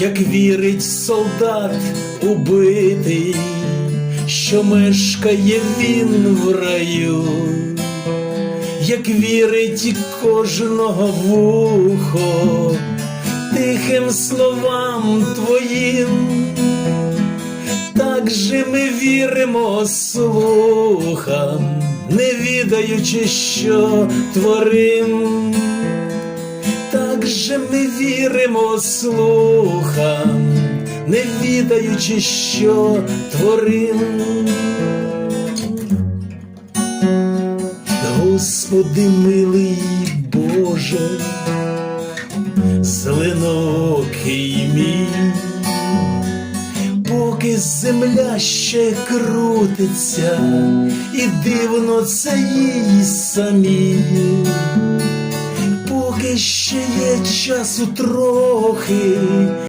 як вірить солдат убитий, що мешкає він в раю, як вірить кожного вухо тихим словам твоїм, так же ми віримо слухам, не відаючи, що творим. Же ми віримо слухам, не відаючи, що творим. Господи милий Боже, зеленокий мій, поки земля ще крутиться, і дивно це їй самій поки ще є часу трохи,